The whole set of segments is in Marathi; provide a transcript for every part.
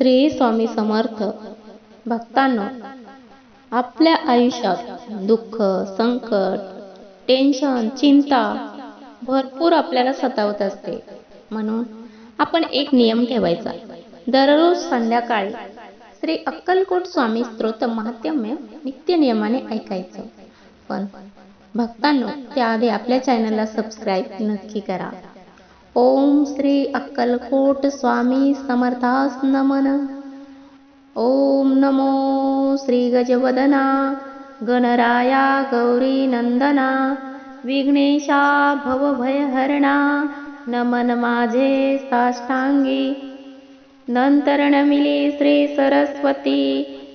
श्री स्वामी समर्थ. भक्तांनो आपल्या आयुष्यात दुःख संकट टेन्शन चिंता भरपूर आपल्याला सतावत असते. म्हणून आपण एक नियम ठेवायचा. दररोज संध्याकाळी श्री अक्कलकोट स्वामी स्तोत्र महात्म्य नित्य नियमाने ऐकायचं. पण भक्तांनो त्याआधी आपल्या चॅनलला सबस्क्राईब नक्की करा. ओम श्री अक्कलकोट स्वामी समर्थास नमन ओम नमो श्री गजवदना गणराया गौरी नंदना विघ्नेशा भवभयहरणा नमन नंतर नमिली श्री सरस्वती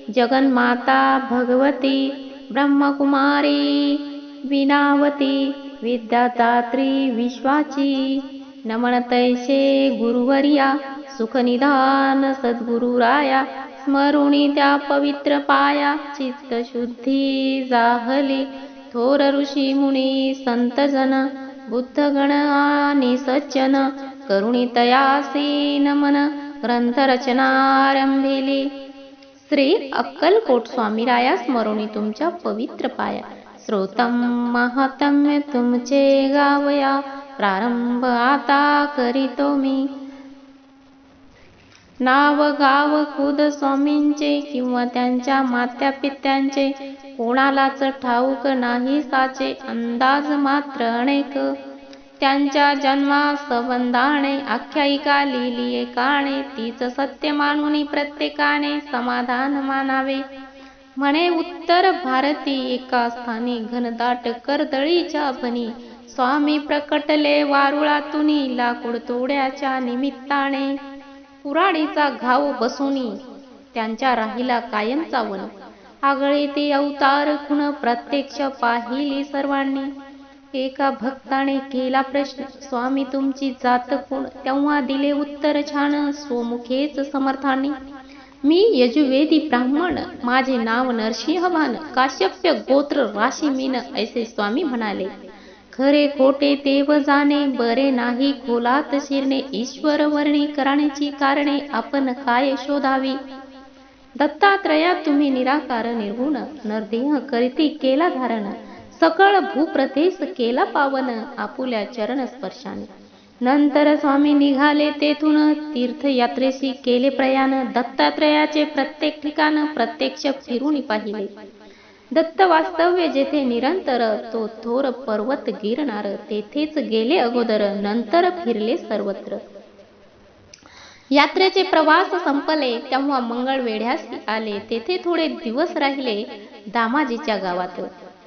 जगन्माता भगवती ब्रह्मकुमारी विनावती विद्यादात्री विश्वाची नमन तैसे गुरुवर्या सुखनिधान सद्गुरुराया स्मरुणी त्या पवित्र पाया चित्तशुद्धी जाहली. थोर ऋषी मुनी संतजन बुद्धगण आणि सज्जन करुणी तयासी नमन ग्रंथरचनारंभिली श्री अक्कलकोट स्वामीराया स्मरुणी तुमच्या पवित्र पाया. श्रोतम महात्म्य तुमचे गावया. प्रारंभ आता करीतो मी. नाव गाव खुद स्वामींचे किंवा त्यांच्या मात्या पित्यांचे कोणालाच ठाऊक नाही साचे अंदाज मात्र अनेक. त्यांच्या जन्मा संबंधाने आख्यायिका लिहिली एकाने तीच सत्य मानून प्रत्येकाने समाधान मानावे. म्हणे उत्तर भारती एका स्थानी घनदाट करदळीच्या भनी स्वामी प्रकटले वारुळातून लाकूड तोड्याच्या निमित्ताने. कुराडीचा घाव बसुनी त्यांच्या राहिला कायमचा वन आगळे ते अवतार खुण प्रत्यक्ष पाहिली सर्वांनी. एका भक्ताने केला प्रश्न स्वामी तुमची जात कोण तेव्हा दिले उत्तर छान स्वमुखेच समर्थाने. मी यजुवेदी ब्राह्मण माझे नाव नरसिंहवान काश्यप्य गोत्र राशी मीन ऐसे स्वामी म्हणाले. खरे खोटे देव जाणे बरे नाही खोलात शिरणे ईश्वर वर्णी करण्याची कारणे आपण काय शोधावी? दत्तात्रया तुम्ही निराकार निर्गुण नरदेह करीती केला धारण सकळ भूप्रदेश केला पावन आपुल्या चरण स्पर्शाने. नंतर स्वामी निघाले तेथून तीर्थयात्रेशी केले प्रयाण दत्तात्रयाचे प्रत्येक ठिकाण प्रत्यक्ष फिरून पाहिले. दत्त वास्तव्य जेथे निरंतर तो थोर पर्वत गिरणार तेथेच गेले अगोदर नंतर फिरले सर्वत्र. यात्रेचे प्रवास संपले तेव्हा मंगळवेढ्यास आले तेथे थोडे दिवस राहिले दामाजीच्या गावात.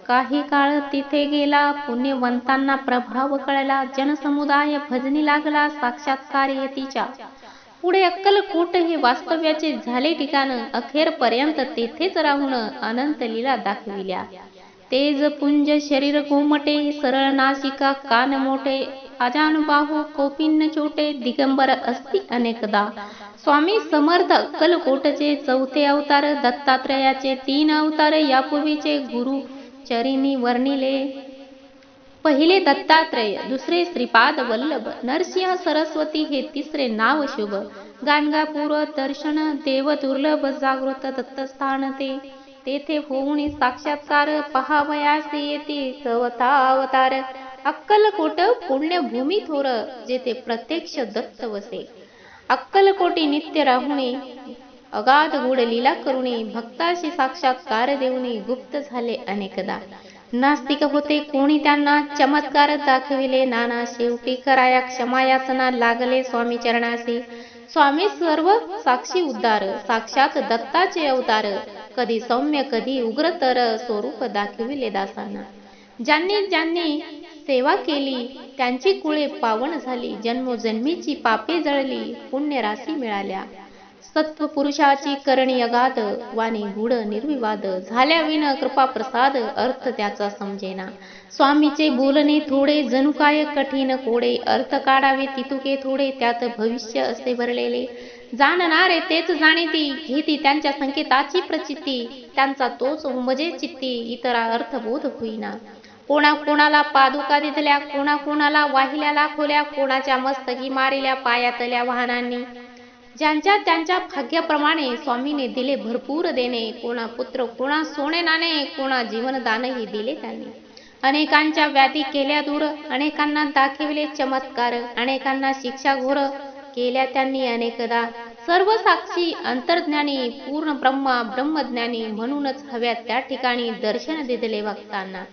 काही काळ तिथे गेला पुण्यवंतांना प्रभाव कळला जनसमुदाय भजनी लागला साक्षात्कार येतीच्या. पुढे अक्कलकोट हे वास्तव्याचे झाले ठिकाण अखेरपर्यंत तेथेच राहून अनंत लीला दाखविल्या. तेज पुंज शरीर कोमटे सरळ नासिका कान मोठे अजानुबाहू कोपिन्न छोटे दिगंबर असती अनेकदा. स्वामी समर्थ अक्कलकोटचे चौथे अवतार दत्तात्रयाचे तीन अवतार यापूर्वीचे गुरु चरिणी वर्णिले पहिले दत्तात्रय दुसरे श्रीपाद वल्लभ नरसिंह सरस्वती हे तिसरे नाव शुभ. गाणगापूर दर्शन देव दुर्लभ जागृत दत्तस्थान ते. तेथे होऊन साक्षात्कार पहावयासे येते चवथा अवतार. अक्कलकोट पुण्यभूमी थोर जेथे प्रत्यक्ष दत्त वसे. अक्कलकोटी नित्य राहुणे अगाध गुड लीला करुणे भक्ताशी साक्षात्कार देऊने गुप्त झाले अनेकदा. नास्तिक होते कोणी त्यांना चमत्कार दाखविले. नाना शेवटी कराया क्षमायाचना लागले स्वामी चरणाशी. स्वामी सर्व साक्षी उद्धार साक्षात दत्ताचे अवतार. कधी सौम्य कधी उग्रतर स्वरूप दाखविले दासांना. ज्यांनी ज्यांनी सेवा केली त्यांची कुळे पावन झाली. जन्मोजन्मीची पापे जळली पुण्यराशी मिळाल्या. सत्व पुरुषाची करणी अगाध वाणी गुढ निर्विवाद. झाल्या विन कृपा प्रसाद अर्थ त्याचा समजेना. स्वामीचे बोलणे थोडे जणू काय कठीण कोडे अर्थ काढावे तितुके थोडे त्यात भविष्य असे भरलेले. जाणणारे तेच जाणीती घेती त्यांच्या संकेताची प्रचिती. त्यांचा तोच उमजे चित्ती इतरा अर्थबोध होईना. कोणा कोणाला पादुका दिधल्या कोणा कोणाला वाहिल्या खोल्या कोणाच्या मस्तकी मारिल्या पायातल्या वाहनांनी. ज्यांच्या त्यांच्या भाग्याप्रमाणे स्वामीने दिले भरपूर देणे कोणा पुत्र कोणा सोने नाणे कोणा जीवनदानही दिले त्यांनी. अनेकांच्या व्याधी केल्या दूर अनेकांना दाखविले चमत्कार अनेकांना शिक्षा घोर केल्या त्यांनी अनेकदा. सर्व साक्षी अंतर्ज्ञानी पूर्ण ब्रह्मा ब्रह्मज्ञानी म्हणूनच हव्या त्या ठिकाणी दर्शन दिले भक्तांना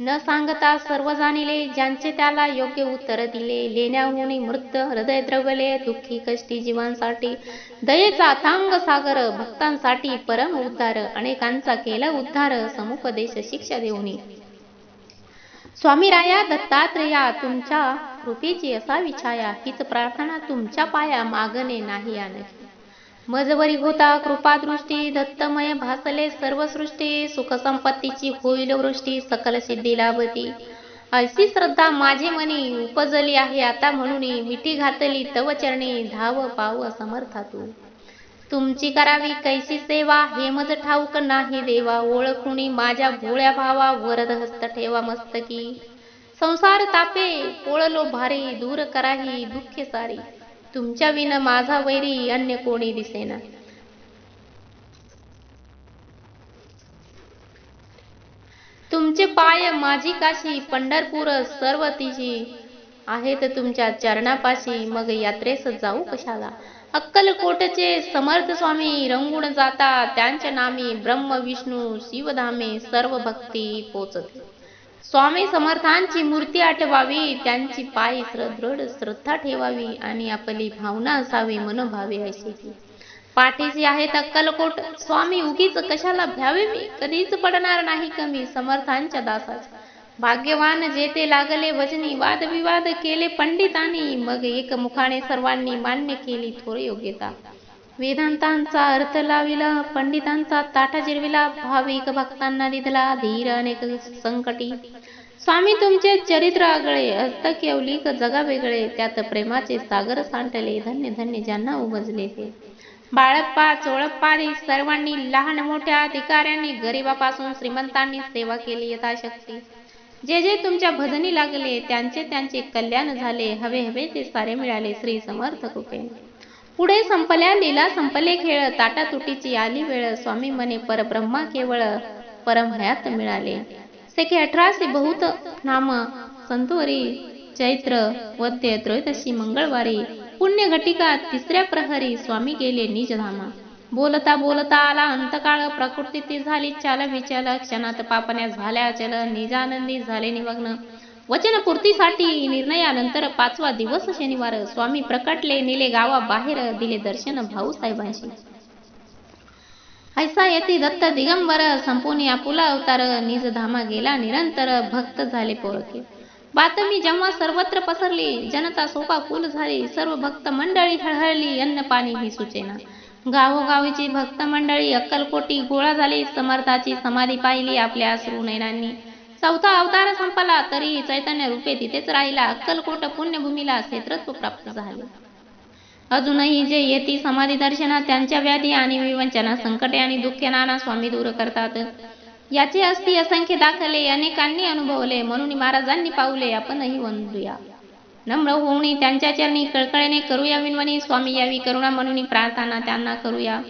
न सांगता सर्व जाणिले ज्यांचे त्याला योग्य उत्तर दिले लेण्याहून मृत हृदय द्रवले दुःखी कष्टी जीवांसाठी दयेचा तांग सागर भक्तांसाठी परम उद्धार अनेकांचा केला उद्धार समुपदेश शिक्षा देऊनी. स्वामी राया दत्तात्रया तुमच्या कृपेची असा विछाया हीच प्रार्थना तुमच्या पाया मागणे नाही आणखी मजवरी होता कृपादृष्टी दत्तमय भासले सर्व सृष्टी सुख संपत्तीची होईल वृष्टी सकल सिद्धी लाभती. अशी श्रद्धा माझे मनी उपजली आहे आता म्हणून मिठी घातली तव चरणी धाव पाव समर्था तू तुमची करावी कैसी सेवा हे मज ठाऊक नाही देवा ओळखुणी माझ्या भोळ्या भावा वरद हस्त ठेवा मस्तकी. संसार तापे पोळलो भारी दूर कराही दुःखे सारी. तुमच्या विना माझा वैरी अन्य कोणी दिसेना. तुमचे पाय माझी काशी पंढरपूर सर्व तिची आहेत तुमच्या चरणापाशी. मग यात्रेस जाऊ कशाला? अक्कलकोटचे समर्थ स्वामी रंगून जाता. त्यांच्या नामी ब्रह्म विष्णू शिवधामे सर्व भक्ती पोचते. स्वामी समर्थांची मूर्ती आठवावी त्यांची पायी दृढ श्रद्धा ठेवावी आणि आपली भावना असावी मनोभावे अशी पाठीशी आहेत अक्कलकोट. स्वामी उगीच कशाला भ्यावे? मी कधीच पडणार नाही कमी समर्थांच्या दासाच. भाग्यवान जेते लागले वजनी वादविवाद केले पंडितांनी मग एक मुखाने सर्वांनी मान्य केली थोर योग्यता. वेदांतांचा अर्थ लाविला पंडितांचा ताटा जिरविला भाविक भक्तांना दिधला धीर अनेक संकटी. स्वामी तुमचे चरित्र आगळे अस्त केवलिक जगा वेगळे त्यात प्रेमाचे सागर सांडले धन्य धन्य ज्यांना उमजले ते. बाळप्पा चोळप्पादी सर्वांनी लहान मोठ्या अधिकाऱ्यांनी गरिबापासून श्रीमंतांनी सेवा केली यथाशक्ती. जे जे तुमच्या भजनी लागले त्यांचे त्यांचे कल्याण झाले हवे हवे ते सारे मिळाले श्री समर्थ कृपेने. पुढे संपल्या लीला संपले खेळ ताटा तुटीची आली वेळ. स्वामी मने परब्रह्मा केवळ परमहयात मिळाले. सेके अठराशे बहुत नाम संतोरी चैत्र वद्य त्रयोदशी मंगळवारी. पुण्य घटिका तिसऱ्या प्रहरी स्वामी गेले निजधामा. बोलता बोलता आला अंतकाळ. प्रकृती झाली चाल विचाल क्षणात पापण्या झाल्या चल निजानंदी झाले निमग्न. वचनपूर्तीसाठी निर्णयानंतर पाचवा दिवस शनिवार स्वामी प्रकटले निले गावा बाहेर दिले दर्शन भाऊ साहेबांशी. ऐसा येते दत्त दिगंबर संपून आपुला अवतार निज धामा गेला निरंतर भक्त झाले पोरके बातमी जेव्हा सर्वत्र पसरली जनता सोपा फुल झाली सर्व भक्त मंडळी हळहळली अन्न पाणी ही सुचेना. गावोगावीची भक्त मंडळी अक्कलकोटी गोळा झाली समर्थाची समाधी पाहिली आपल्या अश्रू नयनांनी. चौथा अवतार संपला तरी चैतन्य रूपे तिथेच राहिला. अक्कलकोट पुण्यभूमीला क्षेत्रत्व प्राप्त झाले. अजूनही जे येती समाधी दर्शनात त्यांच्या व्याधी आणि विवंचना संकटे आणि दुःखे नाना स्वामी दूर करतात. याचे अस्थि असंख्य दाखले अनेकांनी अनुभवले. म्हणून महाराजांनी पावले आपणही वंदूया. नम्र होऊनी त्यांच्या चरणी कळकळीने करूया विनवणी. स्वामी यावी करुणा म्हणून प्रार्थना त्यांना करूया.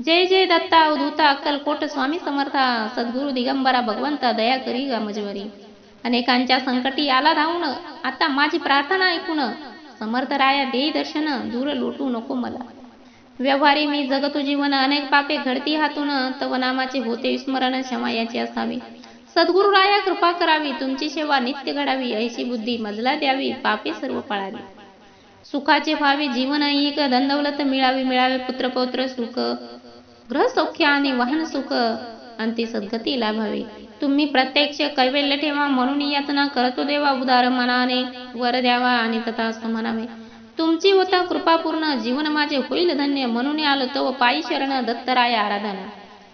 जय जय दत्ता अवधूता अक्कलकोट स्वामी समर्था सद्गुरु दिगंबरा भगवंता दया करी गा अनेकांच्या संकटी आला धावून आता माझी प्रार्थना ऐकून समर्थ राया देई दर्शन दूर लोटू नको मला. व्यवहारी मी जगतो जीवन अनेक पापे घडती हातून तव नामाचे होते विस्मरण क्षमा याची असावी. सद्गुरु राया कृपा करावी तुमची सेवा नित्य घडावी ऐशी बुद्धी मजला द्यावी पापे सर्व पळावी. सुखाचे व्हावे जीवन ऐक धनदौलत मिळावी मिळावे पुत्र पौत्र सुख ग्रह सौख्य आणि वाहन सुख अंती सद्गती लाभावी. तुम्ही प्रत्यक्ष कैवल्य ठेवा म्हणून यातना करतो देवा उदार मनाने. वर द्यावा आणि तथा म्हणावे तुमची होता कृपापूर्ण जीवन माझे होईल धन्य म्हणून आलो तो पायी शरण दत्तराय आराधना.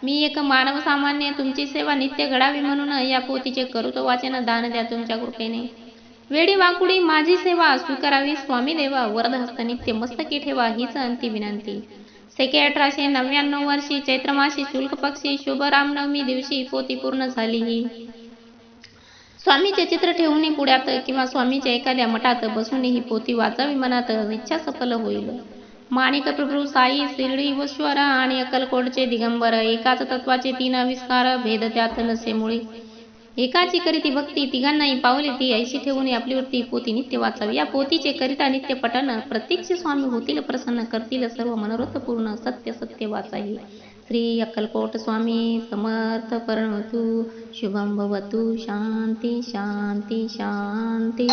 मी एक मानव सामान्य तुमची सेवा नित्य घडावी म्हणून या पोतीचे करूतो वाचन दान द्या तुमच्या कृपेने. वेडी वाकुडी माझी सेवा स्वीकारावी स्वामी देवा वरदहस्त नित्य मस्तकी ठेवा हीच अंती विनंती. सेके अठराशे नव्याण्णव वर्षी चैत्रमासी शुल्क पक्षी शुभ रामनवमी दिवशी पोती पूर्ण झाली ही स्वामीचे चित्र ठेवून पुढ्यात किंवा स्वामीच्या एखाद्या मठात बसून ही पोती वाचावी मनात इच्छा सफल होईल. माणिक प्रभू साई शिर्डीश्वर आणि अक्कलकोटचे दिगंबर एकाच तत्वाचे तीन आविष्कार भेद त्यात नसेमुळे. एकाची करीती भक्ती तिघांनाही पावले ती ऐशी ठेवून आपली वृत्ती पोती नित्य वाचावी. या पोतीचे करिता नित्य पठन प्रत्यक्ष स्वामी होतील प्रसन्न करतील सर्व मनोरथ पूर्ण सत्य सत्य वाचावी. श्री अक्कलकोट स्वामी समर्थ परमतु शुभम भवतु शांती शांती शांती.